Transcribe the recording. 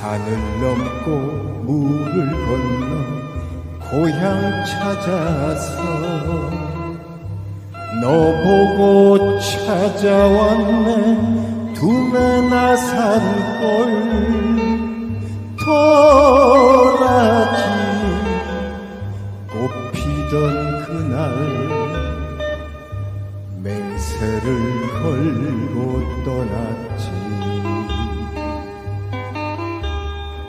산을 넘고 물을 건너 고향 찾아서 너 보고 찾아왔네. 두메나 산골 도라지. 꽃 피던 그날 맹세를 걸고 떠났지.